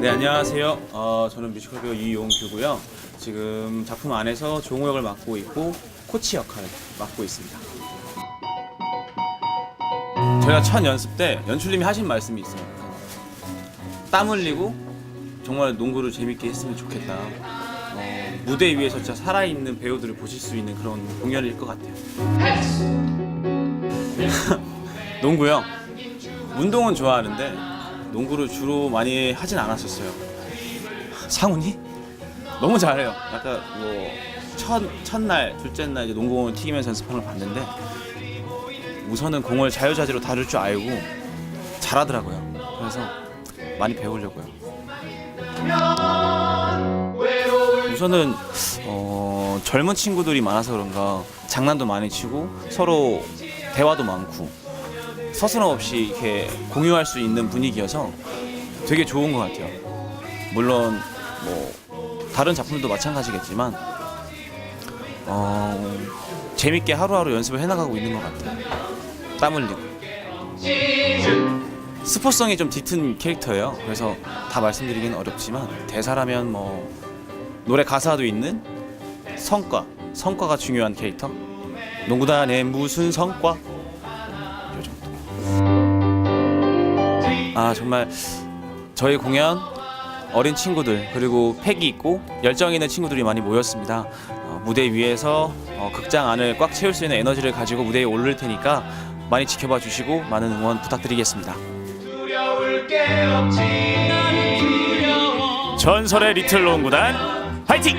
네 안녕하세요. 어, 저는 뮤지컬 배우 이용규고요. 지금 작품 안에서 종호 역을 맡고 있고 코치 역할을 맡고 있습니다. 저희가 첫 연습 때 연출님이 하신 말씀이 있어요. 땀 흘리고 정말 농구를 재밌게 했으면 좋겠다. 어, 무대 위에서 진짜 살아있는 배우들을 보실 수 있는 그런 공연일 것 같아요. 농구요. 운동은 좋아하는데 농구를 주로 많이 하진 않았었어요. 상훈이 너무 잘해요. 약간 뭐첫 첫날 둘째 날 이제 농구공을 튀기면서 연습하는 걸 봤는데 우선은 공을 자유자재로 다룰 줄 알고 잘하더라고요. 그래서 많이 배우려고요. 우선은 어, 젊은 친구들이 많아서 그런가 장난도 많이 치고 서로 대화도 많고 서스럼 없이 이렇게 공유할 수 있는 분위기여서 되게 좋은 것 같아요. 물론 뭐 다른 작품도 마찬가지겠지만 어, 재밌게 하루하루 연습을 해나가고 있는 것 같아요. 땀 흘리고. 스포성이 좀 짙은 캐릭터예요. 그래서 다 말씀드리기는 어렵지만 대사라면 뭐 노래 가사도 있는 성과, 성과가 중요한 캐릭터. 농구단의 무슨 성과? 요 정도. 아 정말 저희 공연 어린 친구들 그리고 패기 있고 열정 있는 친구들이 많이 모였습니다. 어, 무대 위에서 어, 극장 안을 꽉 채울 수 있는 에너지를 가지고 무대에 오를 테니까 많이 지켜봐 주시고 많은 응원 부탁드리겠습니다. 전설의 리틀 농구단 파이팅!